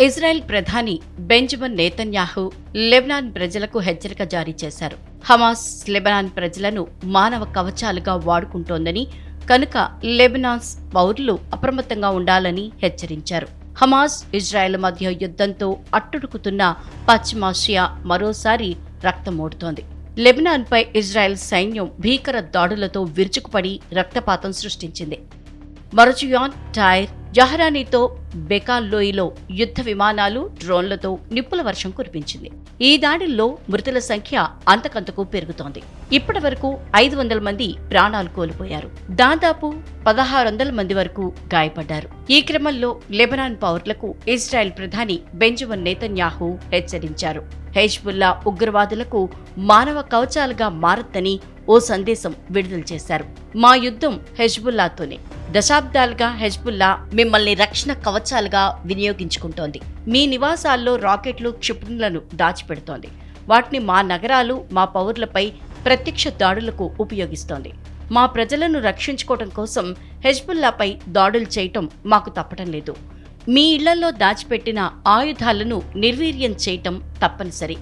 Israel ప్రధాని Benjamin Netanyahu Lebanon ప్రజలకు హెచ్చరిక జారీ చేశారు. హమాస్ లెబనాన్ ప్రజలను మానవ కవచాలుగా వాడుకుంటోందని కనుక లెబనాన్స్ పౌరులు అప్రమత్తంగా ఉండాలని హెచ్చరించారు. హమాస్ ఇజ్రాయెల్ మధ్య యుద్ధంతో అట్టుడుకుతున్న పశ్చిమాసియా మరోసారి రక్తమోడుతోంది. లెబనాన్పై ఇజ్రాయెల్ సైన్యం భీకర దాడులతో విరుచుకుపడి రక్తపాతం సృష్టించింది. మరజుయాన్ టైర్ జహరానీతో బెకాల్లోయలో యుద్ధ విమానాలు డ్రోన్లతో నిప్పుల వర్షం కురిపించింది. ఈ దాడుల్లో మృతుల సంఖ్య అంతకంతకు పెరుగుతోంది. ఇప్పటి వరకు ఐదు వందల మంది ప్రాణాలు కోల్పోయారు. దాదాపు పదహారు వందల మంది వరకు గాయపడ్డారు. ఈ క్రమంలో లెబనాన్ పౌరులకు ఇజ్రాయెల్ ప్రధాని బెంజమిన్ నేతన్యాహు హెచ్చరించారు. హెజ్బుల్లా ఉగ్రవాదులకు మానవ కవచాలుగా మారద్దని ఓ సందేశం విడుదల చేశారు. మా యుద్ధం హెజ్బుల్లాతోనే దశాబ్దాలుగా హెజ్బుల్లా మిమ్మల్ని రక్షణ కవచాలుగా వినియోగించుకుంటోంది. మీ నివాసాల్లో రాకెట్లు క్షిపణులను దాచిపెడుతోంది. వాటిని మా నగరాలు మా పౌరులపై ప్రత్యక్ష దాడులకు ఉపయోగిస్తోంది. మా ప్రజలను రక్షించుకోవడం కోసం హెజ్బుల్లాపై దాడులు చేయటం మాకు తప్పటం లేదు. మీ ఇళ్ళలో దాచిపెట్టిన ఆయుధాలను నిర్వీర్యం చేయటం తప్పనిసరి.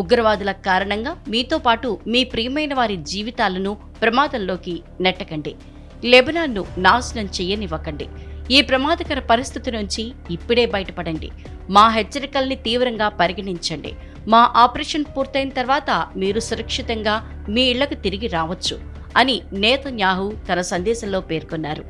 ఉగ్రవాదుల కారణంగా మీతో పాటు మీ ప్రియమైన వారి జీవితాలను ప్రమాదంలోకి నెట్టకండి. లెబనాన్ను నాశనం చేయనివ్వకండి. ఈ ప్రమాదకర పరిస్థితి నుంచి ఇప్పుడే బయటపడండి. మా హెచ్చరికల్ని తీవ్రంగా పరిగణించండి. మా ఆపరేషన్ పూర్తయిన తర్వాత మీరు సురక్షితంగా మీ ఇళ్ళకు తిరిగి రావచ్చు అని నేతన్యాహు తన సందేశంలో పేర్కొన్నారు.